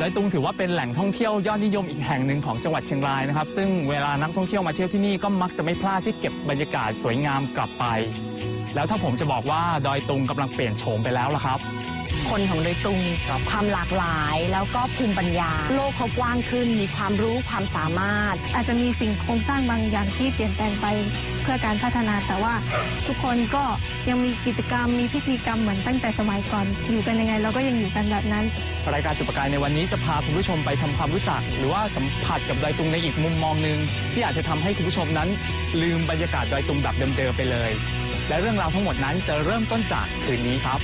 ดอยตุงถือว่าเป็นแหล่งท่องเที่ยวยอดนิยมอีกแห่งหนึ่งของจังหวัดเชียงรายนะครับ ซึ่งเวลานักท่องเที่ยวมาเที่ยวที่นี่ก็มักจะไม่พลาดที่เก็บบรรยากาศสวยงามกลับไป แล้วถ้าผมจะบอกว่าดอยตุงกำลังเปลี่ยนโฉมไปแล้วล่ะครับ คนของโดยตุงครับความหลากหลายแล้วก็ภูมิปัญญา โลกเขากว้างขึ้น มีความรู้ความสามารถ อาจจะมีสิ่งโครงสร้างบางอย่างที่เปลี่ยนแปลงไปเพื่อการพัฒนาแต่ว่า ทุกคนก็ยังมีกิจกรรมมีพิธีกรรมเหมือนตั้งแต่สมัยก่อนอยู่กันยังไงเราก็ยังอยู่กันแบบนั้น รายการจุดประกายในวันนี้จะพาคุณผู้ชมไปทำความรู้จัก หรือว่าสัมผัสกับดอยตุงในอีกมุมมองหนึ่งที่อาจจะทำให้คุณผู้ชมนั้น ลืมบรรยากาศดอยตุงแบบเดิมๆไปเลย และเรื่องราวทั้งหมดนั้นจะเริ่มต้นจากคืนนี้ครับ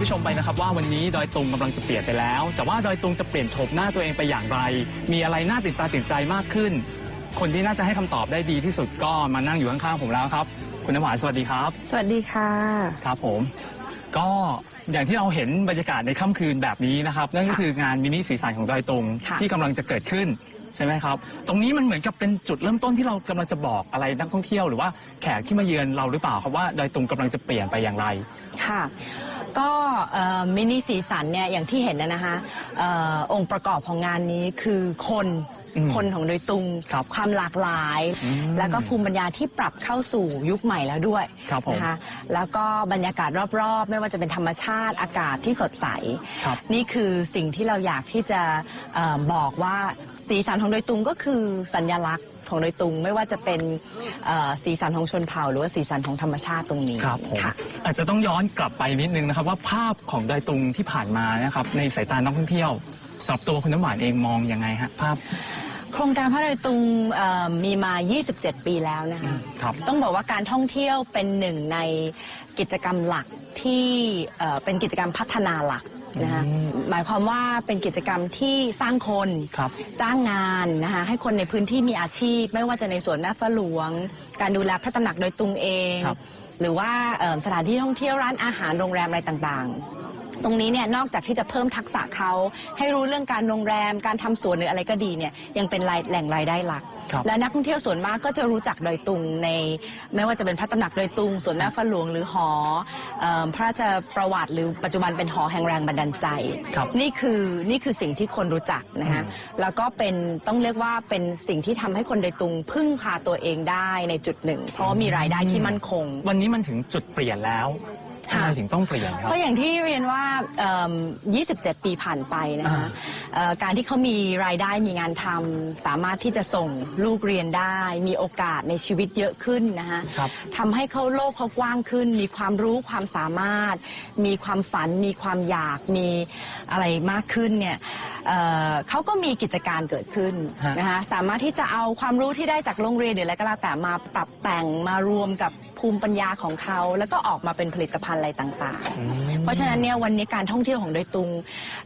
คุณผู้ชมไปนะครับว่าวันนี้ดอยตุงกำลังจะเปลี่ยนไปแล้ว แต่ว่าดอยตุงจะเปลี่ยนโฉมหน้าตัวเองไปอย่างไร มีอะไรน่าติดตาตื่นใจมากขึ้น คนที่น่าจะให้คำตอบได้ดีที่สุดก็มานั่งอยู่ข้างๆผมแล้วครับ คุณน้ำหวานสวัสดีครับ สวัสดีค่ะ ครับผม ก็อย่างที่เราเห็นบรรยากาศในค่ำคืนแบบนี้นะครับ นั่นก็คืองานมินิสีสันของดอยตุงค่ะ ที่กำลังจะเกิดขึ้นใช่ไหมครับ ตรงนี้มันเหมือนกับเป็นจุดเริ่มต้นที่เรากำลังจะบอกอะไรนักท่องเที่ยวหรือว่าแขกที่มาเยือนเราหรือเปล่าครับว่าดอยตุงกำลังจะเปลี่ยนไปอย่างไร ค่ะ ก็เอ่อมินิสีสันเนี่ยอย่างที่เห็นนะนะคะเออองค์ประกอบของงานนี้คือคนอืมคนของโดยตุงครับความหลากหลายอืมแล้วก็ภูมิปัญญาที่ปรับเข้าสู่ยุคใหม่แล้วด้วยครับผมนะคะแล้วก็บรรยากาศรอบๆ ไม่ว่าจะเป็นธรรมชาติอากาศที่สดใสครับนี่คือสิ่งที่เราอยากที่จะเออบอกว่าสีสันของโดยตุงก็คือสัญลักษณ์ ของโดยตุง ไม่ว่าจะเป็นเอ่อสีสันของชนเผ่า หรือว่าสีสันของธรรมชาติตรงนี้ครับผมค่ะ อาจจะต้องย้อนกลับไปนิดนึงนะครับ ว่าภาพของดอยตุงที่ผ่านมานะครับในสายตานักท่องเที่ยวสำหรับตัวคุณน้ำหวานเองมองยังไงฮะภาพโครงการพระดอยตุงเอ่อมีมา 27 ปีแล้วนะคะ ครับ ต้องบอกว่าการท่องเที่ยวเป็นหนึ่งในกิจกรรมหลักที่เอ่อเป็นกิจกรรมพัฒนาหลัก นะคะหมายความว่าเป็นกิจกรรมที่สร้างคนครับจ้างงานนะคะให้คนในพื้นที่มีอาชีพ ไม่ว่าจะในสวนแม่ฟ้าหลวง การดูแลพระตำหนักโดยตุงเอง ครับ หรือว่าเอิ่มสถานที่ท่องเที่ยวร้านอาหารโรงแรมอะไรต่างๆ ตรงนี้เนี่ยนอกจากที่จะเพิ่มทักษะเขาให้รู้เรื่องการโรงแรม การทำสวนหรืออะไรก็ดีเนี่ยยังเป็นรายแหล่งรายได้หลักครับและนักท่องเที่ยวส่วนมากก็จะรู้จักดอยตุงใน ไม่ว่าจะเป็นพระตำหนักดอยตุงสวนแม่ฟ้าหลวงหรือหอเอิ่มพระราชประวัติหรือปัจจุบันเป็นหอแห่งแรงบันดาลใจครับนี่คือนี่คือสิ่งที่คนรู้จักนะฮะแล้วก็เป็นต้องเรียกว่าเป็นสิ่งที่ทำให้คนดอยตุงพึ่งพาตัวเองได้ในจุดหนึ่ง เพราะว่ามีรายได้ที่มั่นคง วันนี้มันถึงจุดเปลี่ยนแล้ว ทำค่ะไมถึงต้องเปลี่ยนครับก็อย่างที่เรียนว่าเอิ่ม27 ปีผ่านไปนะคะอ่าเอ่อการที่เขามีรายได้มีงานทำสามารถที่จะส่งลูกเรียนได้ มีโอกาสในชีวิตเยอะขึ้นนะคะครับ ทำให้เขาโลกเขากว้างขึ้น มีความรู้ความสามารถ มีความฝัน มีความอยากมีอะไรมากขึ้นเนี่ยเอ่อเขาก็มีกิจการเกิดขึ้นฮะนะคะสามารถที่จะเอาความรู้ที่ได้จากโรงเรียนหรืออะไรก็แล้วแต่มาปรับแต่งมารวมกับ ภูมิปัญญาของเขา แล้วก็ออกมาเป็นผลิตภัณฑ์อะไรต่างๆ เพราะฉะนั้นเนี่ยวันนี้การท่องเที่ยวของดอยตุง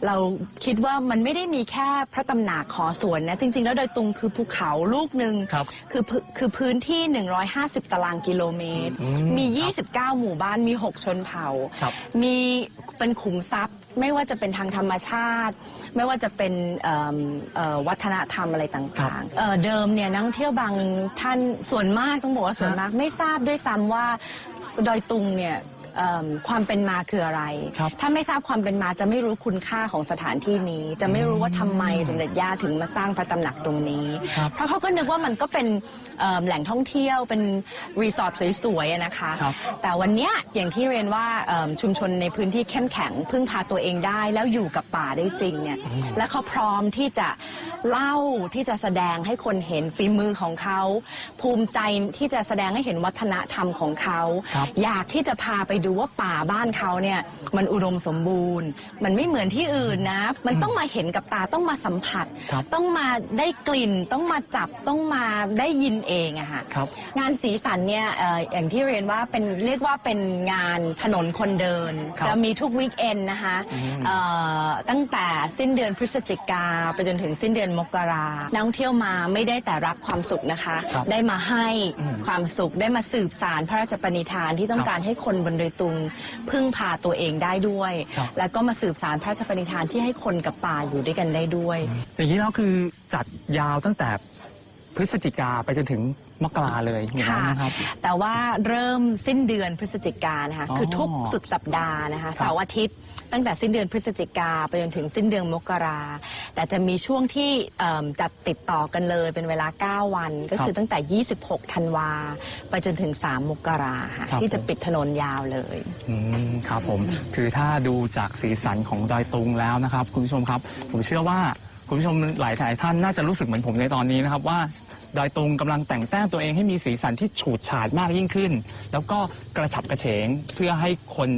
เราคิดว่ามันไม่ได้มีแค่พระตำหนักขอสวนนะจริง ๆ แล้วดอยตุงคือภูเขาลูกหนึ่งครับคือพื้นคือพื้นที่ 150 ตารางกิโลเมตร อืมมีครับ29 หมู่บ้านมี 6 ชนเผ่า ครับ มีเป็นขุมทรัพย์ ไม่ว่าจะเป็นทางธรรมชาติ ไม่ว่าจะเป็นเอิ่มเอ่อวัฒนธรรมอะไรต่างๆเอ่อเดิมเนี่ยนักท่องเที่ยวบางท่านส่วนมากต้องบอกว่าส่วนมากไม่ทราบด้วยซ้ำว่าดอยตุงเนี่ยเอิ่ม ความเป็นมาคืออะไร ครับ ถ้าไม่ทราบความเป็นมาจะไม่รู้คุณค่าของสถานที่นี้ จะไม่รู้ว่าทำไมสมเด็จย่าถึงมาสร้างพระตำหนักตรงนี้ ครับเพราะเขาก็นึกว่ามันก็เป็นเอิ่มแหล่งท่องเที่ยวเป็นรีสอร์ทสวยๆอะนะคะ ครับ แต่วันเนี้ยอย่างที่เรียนว่าเอิ่มชุมชนในพื้นที่เข้มแข็งพึ่งพาตัวเองได้ แล้วอยู่กับป่าได้จริงเนี่ยและเขาพร้อมที่จะเล่าที่จะแสดงให้คนเห็นฝีมือของเขา ภูมิใจที่จะแสดงให้เห็นวัฒนธรรมของเขา ครับ อยากที่จะพาไปดูว่าป่าบ้านเขาเนี่ยมันอุดมสมบูรณ์ มันไม่เหมือนที่อื่นนะ มันต้องมาเห็นกับตาต้องมาสัมผัส ครับต้องมาได้กลิ่นต้องมาจับต้องมาได้ยินเองอะค่ะครับ งานสีสันเนี่ยเอ่ออย่างที่เรียนว่าเป็นเรียกว่าเป็นงานถนนคนเดิน ครับจะมีทุกวีคเอนนะคะเอ่อตั้งแต่สิ้นเดือนพฤศจิกาไปจนถึงสิ้นเดือนมกรานักท่องเที่ยวมาไม่ได้แต่รับความสุขนะคะ ครับ ได้มาให้ความสุขได้มาสืบสารพระราชปณิธานที่ต้องการให้คนบนดอยตุงพึ่งพาตัวเองได้ด้วย ครับ แล้วก็มาสืบสารพระราชปณิธานที่ให้คนกับป่าอยู่ด้วยกันได้ด้วย อย่างนี้แล้วคือจัดยาวตั้งแต่ พฤศจิกาไปจนถึงมกราเลยอย่างนั้นนะครับ แต่ว่าเริ่มสิ้นเดือนพฤศจิกานะคะอ๋อคือทุกสุดสัปดาห์นะคะเสาร์อาทิตย์ตั้งแต่สิ้นเดือนพฤศจิกาไปจนถึงสิ้นเดือนมกรา แต่จะมีช่วงที่เอิ่มจัดติดต่อกันเลยเป็นเวลา 9 วัน ก็คือตั้งแต่ 26 ธันวา ไปจนถึง 3 มกราค่ะครับที่จะผมปิดถนนยาวเลยอืมครับผม คือถ้าดูจากสีสันของดอยตุงแล้วนะครับ คุณผู้ชมครับ ผมเชื่อว่า คุณผู้ชมหลายหลายท่านน่าจะรู้สึกเหมือนผมในตอนนี้นะครับว่าดอยตุงกำลังแต่งแต้มตัวเองให้มีสีสันที่ฉูดฉาดมากยิ่งขึ้น แล้วก็กระฉับกระเฉงเพื่อให้คน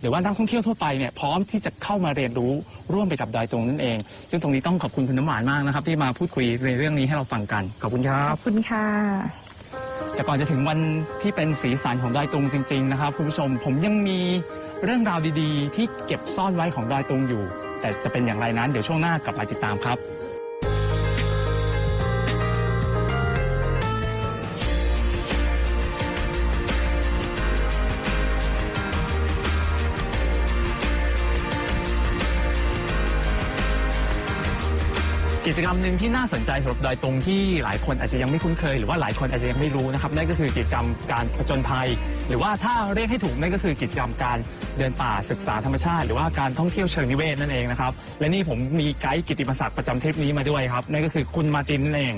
หรือว่านักท่องเที่ยวทั่วไปเนี่ยพร้อมที่จะเข้ามาเรียนรู้ร่วมไปกับดอยตุงนั่นเอง ซึ่งตรงนี้ต้องขอบคุณคุณน้ำหวานมากนะครับที่มาพูดคุยในเรื่องนี้ให้เราฟังกัน ขอบคุณครับ ขอบคุณค่ะ แต่ก่อนจะถึงวันที่เป็นสีสันของดอยตุงจริง ๆ นะครับคุณผู้ชมผมยังมีเรื่องราวดีๆ ที่เก็บซ่อนไว้ของดอยตุงอยู่ แต่จะเป็นอย่างไรนั้นเดี๋ยวช่วงหน้ากลับมาติดตามครับ กิจกรรมหนึ่งที่น่าสนใจสำหรับดอยตุงที่หลายคนอาจจะยังไม่คุ้นเคย หรือว่าหลายคนอาจจะยังไม่รู้นะครับนั่นก็คือกิจกรรมการผจญภัย หรือว่าถ้าเรียกให้ถูกนั่นก็คือกิจกรรมการเดินป่าศึกษาธรรมชาติ หรือว่าการท่องเที่ยวเชิงนิเวศนั่นเองนะครับและนี่ผมมีไกด์กิตติมศักดิ์ประจำทริปนี้มาด้วยครับนั่นก็คือคุณมาร์ตินนั่นเอง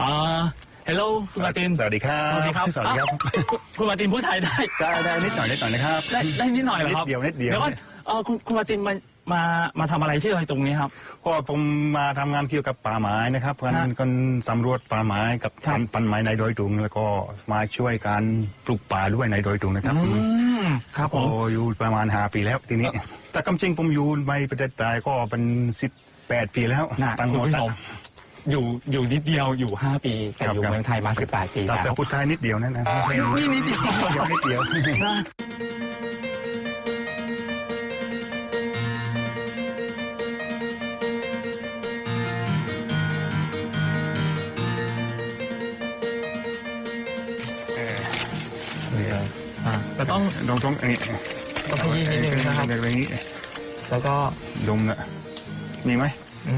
อ่า hello คุณมาร์ตินสวัสดีครับสวัสดีครับสวัสดีครับอ้าวคุณคุณมาร์ตินพูดไทยได้ได้ได้นิดหน่อยนิดหน่อยนะครับได้ได้นิดหน่อยเหรอครับนิดเดียวนิดเดียวแล้วก็เอ่อคุณคุณมาร์ตินมา มามาทำอะไรที่ดอยตุงนี้ครับ ก็ผมมาทำงานเกี่ยวกับป่าไม้นะครับเพราะฉะนั้นก็สำรวจป่าไม้กับครับ ปันไม้ในดอยตุง แล้วก็มาช่วยการปลูกป่าด้วยในดอยตุงนะครับอืมครับผโอ้มอยู่ประมาณหาปีแล้วทีนี้ แต่คำจริงผมอยู่ในประเทศไทยก็เป็นสิบแปดปีแล้วนะตั้งคุณหัวผู้ชตั้งมอยู่อยู่นิดเดียวอยู่ 5 ปี แต่ครับอยู่ครับเมืองไทยมา 18 ปีแต่แล้แต่วพูดไทยนิดเดียวนั่นนะไม่ใช่นี่นิดเดียว นิดเดียว แต่ต้องตรงตรงอันนี้ต้องขยี้นิดนึงนะครับอย่างนี้ แล้วก็ดมอะมีไหมอื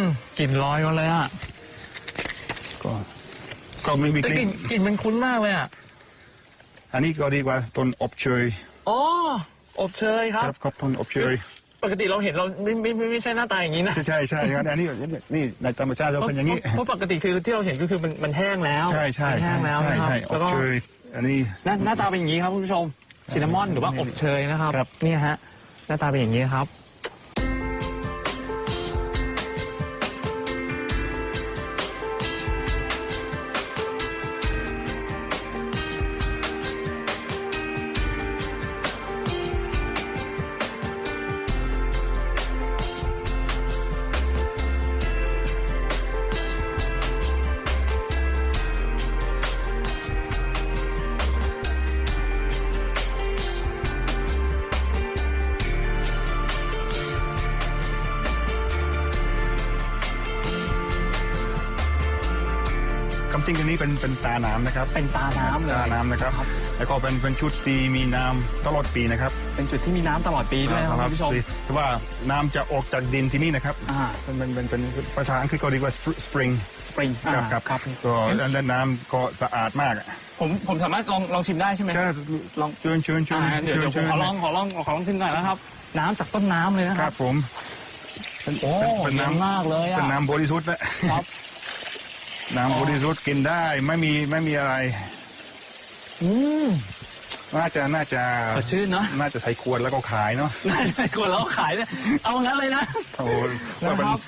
มกลิ่นลอยมาเลยอะก็ก็ไม่มีแต่กกลิ่ลิ่นนกลิ่นมันคุ้นมากเลยอะอันนี้ก็ดีกว่าต้นอบเชยอ๋ออบเชยครับครับต้นอบเชยปกติเราเห็นเราไม่ไม่ไม่ไม่ใช่หน้าตาอย่างนี้นะใช่ใช่ใช่ครับอันนี้นี่ในธรรมชาติเราเป็นอย่างนี้เพราะปกติคือที่เราเห็นก็คือมันมันแห้งแล้วใช่ใช่มันแห้ใช่งแล้วใช่นะครับใช่อแล้บวก็เชย อันนี้ หน้าหน้าตาเป็นอย่างนี้ครับคุณผู้ชมซินนามอนหรือว่าอบเชยนะครับครับ เนี่ยฮะหน้าตาเป็นอย่างนี้ครับ ริงอันนี้เป็นเป็นตาน้ำนะครับเป็นตาน้ำเลย ตาน้ำนะครับ แล้วก็เป็นเป็นชุดที่มีน้ำตลอดปีนะครับเป็นจุดที่มีน้ำตลอดปีด้วยนะครับคุณผู้ชมแต่ว่าน้ำจะออกจากดินที่นี่นะครับอ่า เป็นเป็นเป็นเป็นภาษาอังกฤษก็เรียกว่า spring สปริงครับครับครับก็แล้วน้ำก็สะอาดมากอะผมผมสามารถลองลองชิมได้ใช่ไหมก็ลองเชิญเชิญเชิญอ่าเดี๋ยวเดี๋ยวผมขอลองขอลองขอลองชิมหน่อยนะครับ น้ำจากต้นน้ำเลยนะคครัรับบผมโอ้เป็นเย็นน้ำมากเลยอะเป็นน้ำบริสุทธิ์นะครับ น้ำบริสุทธิ์กินได้ไม่มีไม่มีอะไร อืมน่าจะน่าจะสดชื่นเนอะน่าจะใส่ขวดแล้วก็ขายเนาะน่าจะกลัวเราขายเนี่ยเอางั้นเลยนะโอ้โหก็เป็นนะครับ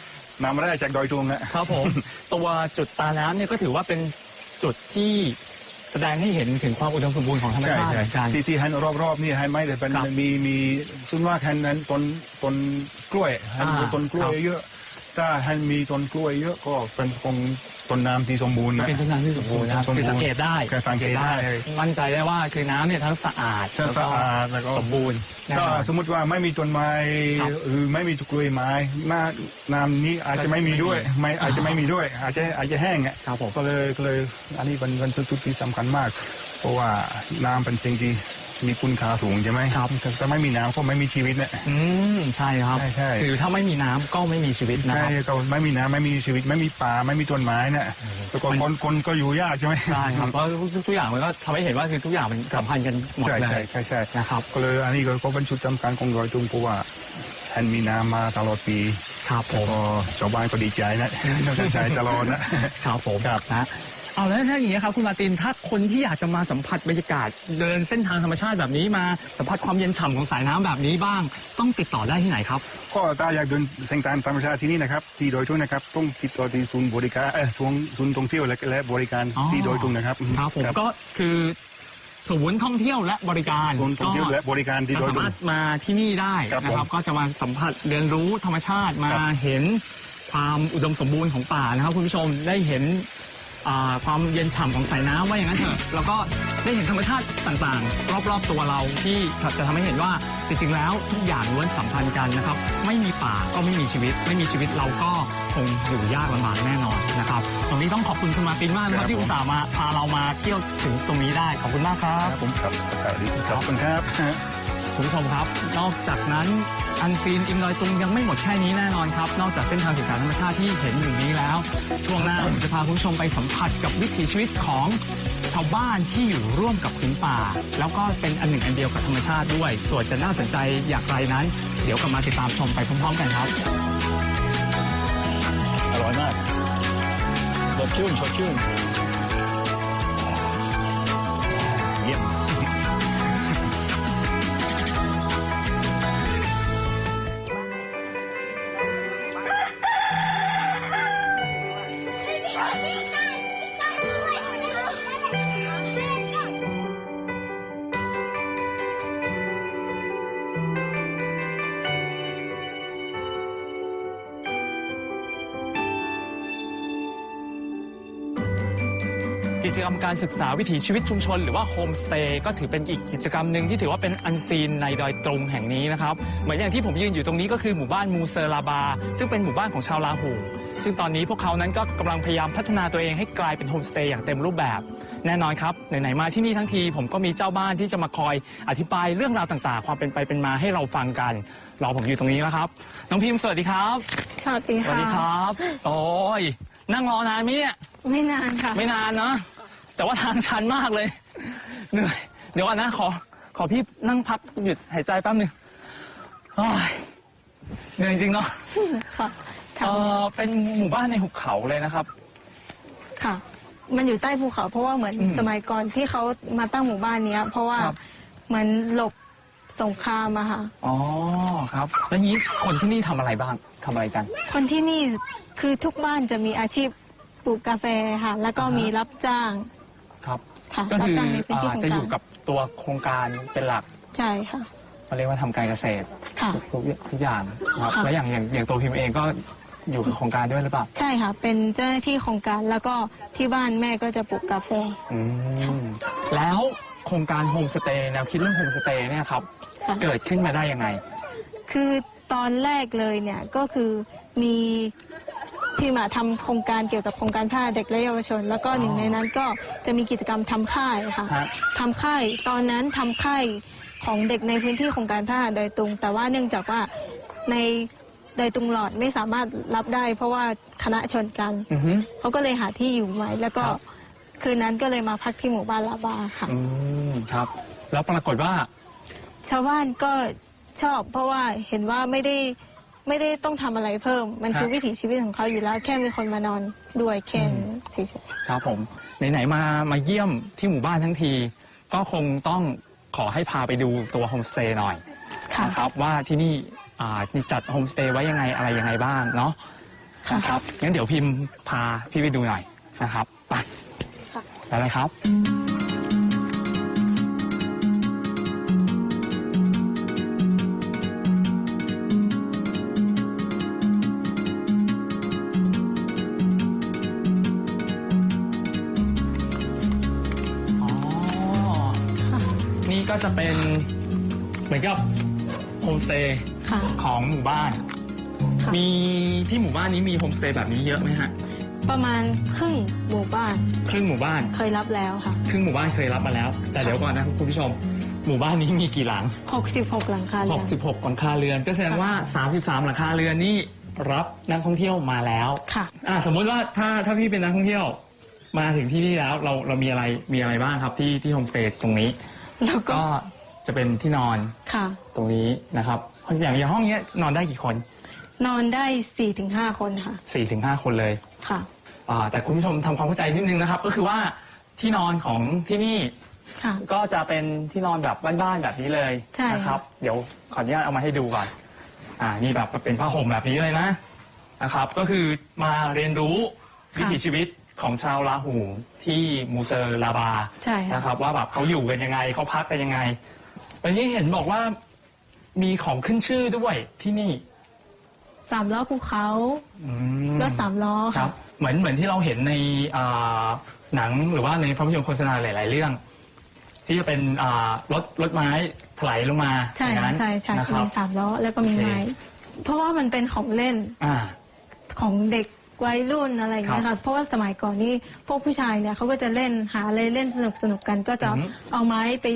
น้ำแร่จากดอยตุงอะครับผม ตัวจุดตาน้ำเนี่ยก็ถือว่าเป็นจุดที่แสดงให้เห็นถึงความอุดมสมบูรณ์ของธรรมใช่ชาติใช่เหมือนกันที่ที่ฮันรอบๆนี่ฮันไม่ได้เป็นครับมีมีส่วนมากฮันนั้นต้นต้นกล้วยฮันอ่าต้นกล้วยครับเยอะ ถ้าฮันมีต้นกล้วยเยอะก็เป็นคงต้นน้ำที่สมบูรณ์นะ เป็นต้นน้ำที่สมบูรณ์นะครับสมบูรณ์คือสังเกตได้คือสังเกตได้ มั่นใจได้ว่าคือน้ำเนี่ยทั้งสะอาดใช่สะอาดแล้วก็สมบูรณ์แน่ก็นอนสมมติว่าไม่มีต้นไม้ครับหรือไม่มีกล้วยไม้หน้าน้ำนี้อาจจะไม่มีด้วย ไม่อาจจะไม่มีด้วย อาจจะอาจจะแห้งอะครับผมก็เลยก็เลยอันนี้เป็นเป็นจุดที่สำคัญมาก เพราะว่าน้ำเป็นสิ่งที่ มีคุณค่าสูงใช่ไหมครับถ้าถ้าไม่มีน้ำก็ไม่มีชีวิตเนี่ย อืมใช่ครับใช่ใช่คือถ้าไม่มีน้ำก็ไม่มีชีวิตนะใช่ครับ ก็ไม่มีน้ำไม่มีชีวิต ไม่มีป่าไม่มีต้นไม้เนี่ยแต่ก่อนคนคนก็อยู่ยากใช่ไหมใช่ครับเพราะทุกอย่างมันก็ทำให้เห็นว่าคือทุกอย่างมันสัมพันธ์กันหมดใช่เลใช่ยใช่ใช่นะครับ ก็เลยอันนี้ก็ก็เป็นชุดจำการของดอยตุงเพราะว่าท่านมีน้ำมาตลอดปีครับผม ก็ชาวบ้านก็ดีใจนะใช้ตลอดนะ ครับผมครับ นะ เอาแล้วถ้าอย่างนี้ยครับคุณมาร์ตินถ้าคนที่อยากจะมาสัมผัสบรรยากาศ เดินเส้นทางธรรมชาติแบบนี้มาสัมผัสความเย็นฉ่ำของสายน้ำแบบนี้บ้าง ต้องติดต่อได้ที่ไหนครับ ก็ถ้าอยากเดินเส้นทางธรรมชาติที่นี่นะครับ ที่ดอยตุงนะครับ ต้องติดต่อที่ศูนย์บริการเออศูนย์ศูนย์ท่องเที่ยวและและบริการอ๋อ ที่ดอยตุงนะครับครับผมก็คือศูนย์ท่องเที่ยวและบริการศูนย์ท่องเที่ยวและบริการที่ก็ดอยสาตุงมารถมาที่นี่ได้ครับนะครับ ผมก็จะมาสัมผัสเรียนรู้ธรรมชาติมาครับ เห็นความอุดมสมบูรณ์ของป่านะครับคุณผู้ชมได้เห็น อ่าความเย็นฉ่ำของสายน้ำว่าอย่างนั้นเถอะแล้วก็ได้เห็นธรรมชาติต่างๆ รอบๆตัวเราที่จะทำให้เห็นว่าจริงๆแล้วทุกอย่างล้วนสัมพันธ์กันนะครับ ไม่มีป่าก็ไม่มีชีวิต ไม่มีชีวิตเราก็คงอยู่ยากลำบากแน่นอนนะครับ ตรงนี้ต้องขอบคุณคุณมาร์ตินมากนะครับ ที่อุตส่าห์มาพาเรามาเที่ยวถึงตรงนี้ได้ขอบคุณมากครับ ครับผมครับสวัสดีครับขอบคุณครับ คุณผู้ชมครับ นอกจากนั้น อันซีนอิมลอยตุงยังไม่หมดแค่นี้แน่นอนครับ นอกจากเส้นทางสื่อสารธรรมชาติที่เห็นอยู่นี้แล้ว ช่วงหน้าผมจะพาคุณผู้ชมไปสัมผัสกับวิถีชีวิตของชาวบ้านที่อยู่ร่วมกับพื้นป่า แล้วก็เป็นอันหนึ่งอันเดียวกับธรรมชาติด้วย ส่วนจะน่าสนใจอย่างไรนั้น เดี๋ยวกลับมาติดตามชมไปพร้อมๆกันครับ อร่อยมากสดชื่นสดชื่น กิจกรรมการศึกษาวิถีชีวิตชุมชน หรือว่าโฮมสเตย์ก็ถือเป็นอีกกิจกรรมหนึ่งที่ถือว่าเป็นอันซีนในดอยตรงแห่งนี้นะครับเหมือนอย่างที่ผมยืนอยู่ตรงนี้ก็คือหมู่บ้านมูเซอร์ลาบา ซึ่งเป็นหมู่บ้านของชาวลาหูซึ่งตอนนี้พวกเขานั้นก็กำลังพยายามพัฒนาตัวเองให้กลายเป็นโฮมสเตย์อย่างเต็มรูปแบบ แน่นอนครับไหนๆมาที่นี่ทั้งทีผมก็มีเจ้าบ้านที่จะมาคอยอธิบายเรื่องราวต่างๆ ความเป็นไปเป็นมาให้เราฟังกันรอผมอยู่ตรงนี้แล้วครับน้องพิมพ์สวัสดีครับสวัสดีสวัค่ะสดีครับ โอ้ยนั่งรอนานไหมเนี่ยไม่นานค่ะ ไม่นานเนาะ แต่ว่าทางชันมากเลย เหนื่อย เดี๋ยวก่อนนะขอ ขอพี่นั่งพักหยุดหายใจแป๊บหนึงโอ้ยเหนื่อยจริงเนาะค่ะเออเป็นหมู่บ้านในหุบเขาเลยนะครับ ค่ะ มันอยู่ใต้ภูเขา เพราะว่าเหมือนอืมสมัยก่อนที่เขามาตั้งหมู่บ้านเนี้ย เพราะว่าครับ เหมือนหลบสงครามอะค่ะ อ๋อครับ แล้วนี้คนที่นี่ทำอะไรบ้างทำอะไรกัน คนที่นี่คือทุกบ้านจะมีอาชีพปลูกกาแฟค่ะ แล้วก็อ่าฮะ มีรับจ้าง ครับ ค่ะก็รับคือจ้างในพื้นที่อ่าโครงจะกาอยู่รกับตัวโครงการเป็นหลักใช่ค่ะ เขาเรียกว่าทำการเกษตรค่ะ ทุกทุกอย่างครับค่ะ แล้วอย่างอย่างอย่างตัวพิมพ์เองก็อยู่กับโครงการด้วยหรือเปล่าใช่ค่ะ เป็นเจ้าหน้าที่โครงการแล้วก็ที่บ้านแม่ก็จะปลูกกาแฟ อืมแล้วโครงการโฮมสเตย์แนวคิดเรื่องโฮมสเตย์เนี่ยครับค่ะ เกิดขึ้นมาได้ยังไง คือตอนแรกเลยเนี่ยก็คือมี ที่มาทำโครงการเกี่ยวกับโครงการผ้าเด็กและเยาวชน แล้วก็หนึ่งในนั้นก็จะมีกิจกรรมทำค่ายค่ะฮะทำค่ายตอนนั้นทำค่ายของเด็กในพื้นที่โครงการผ้าดอยตุง แต่ว่าเนื่องจากว่าในดอยตุงหลอดไม่สามารถรับได้ เพราะว่าคณะชนกัน อือฮึ เขาก็เลยหาที่อยู่ใหม่แล้วก็ครับ คืนนั้นก็เลยมาพักที่หมู่บ้านลาบาค่ะ อืมครับ แล้วปรากฏว่า ชาวบ้านก็ชอบเพราะว่าเห็นว่าไม่ได้ ไม่ได้ต้องทำอะไรเพิ่ม มันคือฮะวิถีชีวิตของเขาอยู่แล้ว แค่มีคนมานอนด้วยแค่นั้นเฉยๆครับผมไหนๆมามาเยี่ยมที่หมู่บ้านทั้งที ก็คงต้องขอให้พาไปดูตัวโฮมสเตย์หน่อยค่ะ นะครับว่าที่นี่อ่ามีจัดโฮมสเตย์ไว้ยังไงอะไรยังไงบ้างเนาะค่ะ นะครับงั้นเดี๋ยวพิมพ์พาพี่ไปดูหน่อยนะครับไปค่ะไปเลยครับ ก็จะเป็นเหมือนกับโฮมสเตย์ค่ะ ของหมู่บ้าน ค่ะ มีที่หมู่บ้านนี้มีโฮมสเตย์แบบนี้เยอะไหมฮะ ประมาณครึ่งหมู่บ้านครึ่งหมู่บ้าน เคยรับแล้วค่ะ ครึ่งหมู่บ้านเคยรับมาแล้ว แต่เดี๋ยวก่อนนะคุณผู้ชม หมู่บ้านนี้มีกี่หลัง 66 หลังคาเรือน 66หลังคาเรือน ก็แสดงว่า 33 หลังคาเรือนนี่รับนักท่องเที่ยวมาแล้วค่ะ อะสมมุติว่าถ้าถ้าพี่เป็นนักท่องเที่ยว มาถึงที่นี่แล้วเราเรามีอะไรมีอะไรบ้างครับที่ที่โฮมสเตย์ตรงนี้ แล้วก็ก็จะเป็นที่นอนค่ะ ตรงนี้นะครับอย่างอย่างห้องเนี้ยนอนได้กี่คนนอนได้4-5คนค่ะ4-5ถึงห้าคนเลยค่ะ อ่าแต่คุณผู้ชมทำความเข้าใจนิดนึงนะครับ ก็คือว่าที่นอนของที่นี่ค่ะ ก็จะเป็นที่นอนแบบบ้านๆแบบนี้เลยใช่ นะครับ เดี๋ยวขออนุญาตเอามาให้ดูก่อน อ่านี่แบบเป็นผ้าห่มแบบนี้เลยนะนะครับ ก็คือมาเรียนรู้วิถีชีวิต ของชาวลาหูที่มูเซอร์ลาบาใช่ค่ะนะครับ ว่าแบบเขาอยู่กันยังไงเขาพักกันยังไงวันนี้เห็นบอกว่ามีของขึ้นชื่อด้วยที่นี่สามล้อภูเขาอืมรถสามล้อครัค่ะบ เหมือนเหมือนที่เราเห็นในอ่าหนังหรือว่าในภาพยนตร์โฆษณาหลาย ๆ เรื่อง ที่จะเป็นอ่ารถรถไม้ถลายลงมาใช่อย่างค่ะนั้นใช่ใช่นะครับมีสามล้อแล้วก็มีโอเค ไม้เพราะว่ามันเป็นของเล่นอ่า ของเด็ก วัยรุ่นอะไรอย่างเงี้ยครัค่ะบเพราะว่าสมัยก่อนนี่พวกผู้ชายเนี่ยเขาก็จะเล่นหาอะไรเล่นสนุกสนุกกันก็จะอือฮึเอาไม้ไป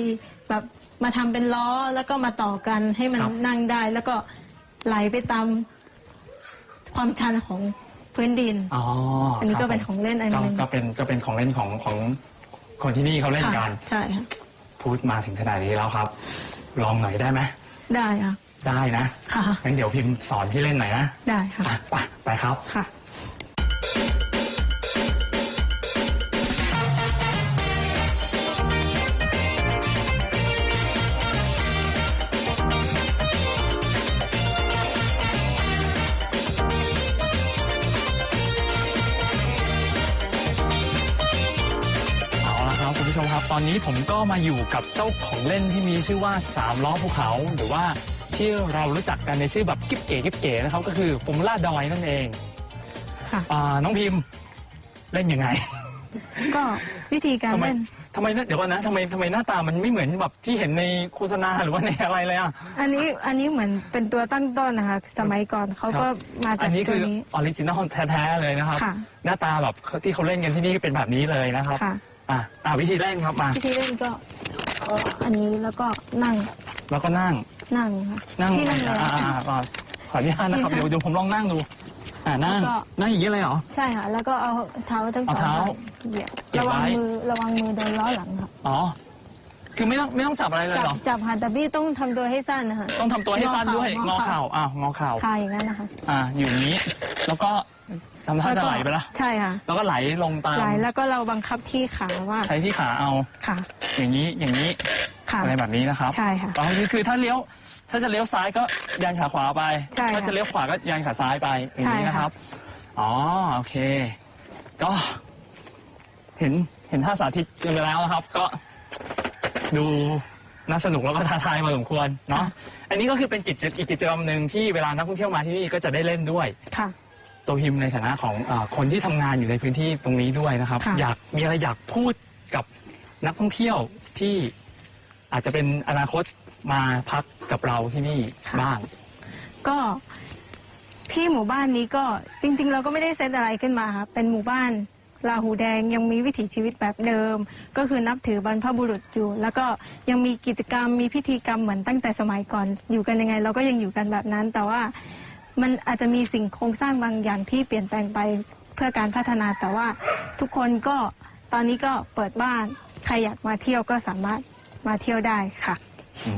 แบบมาทำเป็นล้อแล้วก็มาต่อกันให้มันครับนั่งได้ แล้วก็ไหลไปตามความชันของพื้นดินอ๋ออันนี้คก็รับเป็นของเล่นอันก็หนึงก็เป็นก็เป็นของเล่นของของคนที่นี่เขาเล่นกันใช่ค่ะพูดมาถึงขนาดนี้แล้วครับ ลองหน่อยได้ไหมได้ค่ะได้นะค่ะงั้นเดี๋ยวพิมพ์สอนพี่เล่นหน่อยนะได้ค่ะอะไปไปครับค่ะ ตอนนี้ผมก็มาอยู่กับเจ้าของเล่นที่มีชื่อว่าสามล้อภูเขา หรือว่าที่เรารู้จักกันในชื่อแบบกิ๊บเก๋กิ๊บเก๋นะครับก็คือฟอร์มูล่าดอยนั่นเองค่ะอ่าน้องพิมพ์เล่นยังไงก็วิธีการทำไมเล่น ทำไมนะเดี๋ยวก่อนนะทำไมทำไมหน้าตามันไม่เหมือนแบบที่เห็นในโฆษณาหรือว่าในอะไรเลยอะ อันนี้อันนี้เหมือนเป็นตัวตั้งต้นนะคะ สมัยก่อนเขาก็มาอัจากนนี้ตัคืวอนี้ ออริจินอลแท้ๆเลยนะครับ ค่ะ หน้าตาแบบที่เขาเล่นกันที่นี่เป็นแบบนี้เลยนะครับ ค่ะ อะอะวิธีเล่นครับมา วิธีเล่นก็เอาอันนี้แล้วก็นั่งแล้วก็นั่งนั่งค่ะนั่งที่นั่งอ่าอ่าอ่าอ่าขออนุญาตนะครับที่นั่งเดี๋ยวเดี๋ยวผมลองนั่งดู อ่านั่งแล้วก็ นั่งอย่างนี้เลยเหรอ ใช่ค่ะ แล้วก็เอาเท้าทั้งสองเอาเท้าข้างเหยียบเหยียบระวังไว้มือระวังมือโดนล้อหลังครับอ๋อ คือไม่ต้องไม่ต้องจับอะไรเลยจับเหรอจับค่ะแต่พี่ต้องทำตัวให้สั้นนะคะ ต้องทำตัวให้สั้นด้วยงงออเข่า เข่าอะงอเข่าคายอย่างนั้นนะคะ อ่าอยู่อย่างนี้ แล้วก็ ทำท่าจะไหลไปแล้วใช่ค่ะแล้วก็ไหลลงตามไหลแล้วก็เราบังคับที่ขาว่า ใช้ที่ขาเอาค่ะ อย่างนี้อย่างนี้ค่ะอะไรแบบนี้นะครับใช่ค่ะอ๋อคือคือถ้าเลี้ยวถ้าจะเลี้ยวซ้ายก็ยันขาขวาไป ใช่ค่ะถ้าจะเลี้ยวขวาก็ยันขาซ้ายไปอย่างนี้ใช่ค่ะ นะครับ อ๋อโอเค ก็เห็นเห็นท่าสาธิตกันไปแล้วนะครับ ก็ดูน่าสนุกแล้วก็ท้าทายมาสมควรเนาะ อันนี้ก็คือเป็นกิจอีกกิจกรรมหนึ่งที่เวลานักท่องเที่ยวมาที่นี่ก็จะได้เล่นด้วย ค่ะ ตัวพิมพ์ในฐานะของอาคนที่ทำงานอยู่ในพื้นที่ตรงนี้ด้วยนะครับ ค่ะ อยากมีอะไรอยากพูดกับนักท่องเที่ยวที่อาจจะเป็นอนาคตมาพักกับเราที่นี่บ้าง ก็ที่หมู่บ้านนี้ก็จริง ๆ เราก็ไม่ได้เซตอะไรขึ้นมาครับเป็นหมู่บ้านลาหูแดงยังมีวิถีชีวิตแบบเดิม ก็คือนับถือบรรพบุรุษอยู่ แล้วก็ยังมีกิจกรรมมีพิธีกรรมเหมือนตั้งแต่สมัยก่อนอยู่กันยังไง เราก็ยังอยู่กันแบบนั้น แต่ว่า มันอาจจะมีสิ่งโครงสร้างบางอย่างที่เปลี่ยนแปลงไปเพื่อการพัฒนาแต่ว่าทุกคนก็ตอนนี้ก็เปิดบ้านใครอยากมาเที่ยวก็สามารถมาเที่ยวได้ค่ะ อื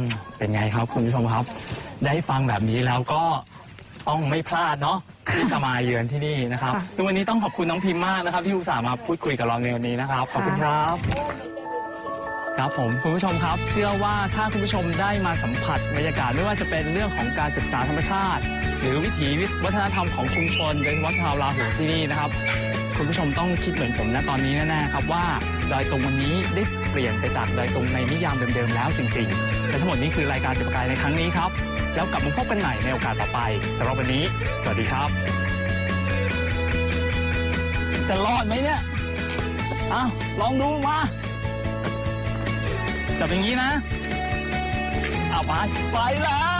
มเป็นไงครับคุณผู้ชมครับ ได้ฟังแบบนี้แล้วก็ต้องไม่พลาดเนาะที่จะมาเยือนที่นี่นะครับค่ะซึ่งวันนี้ต้องขอบคุณน้องพิมพ์มากนะครับ ที่อุตส่าห์มาพูดคุยกับเราในวันนี้นะครับ ขอบคุณครับ ครับผมคุณผู้ชมครับ เชื่อว่าถ้าคุณผู้ชมได้มาสัมผัสบรรยากาศไม่ว่าจะเป็นเรื่องของการศึกษาธรรมชาติ หรือวิถีวัฒนธรรมของชุมชนโดยเฉพาะชาวลาหูที่นี่นะครับ คุณผู้ชมต้องคิดเหมือนผมนะตอนนี้แน่ๆครับว่าดอยตุงวันนี้ได้เปลี่ยนไปจากดอยตุงในนิยามเดิมๆแล้วจริงๆและทั้งหมดนี้คือรายการจุดปรกายในครั้งนี้ครับ แล้วกลับมาพบกันใหม่ในโอกาสต่อไปสำหรับวันนี้ สวัสดีครับ จะรอดไหมเนี่ยอ้าวลองดูมา จับอย่างนี้นะเอาไปไปแล้ว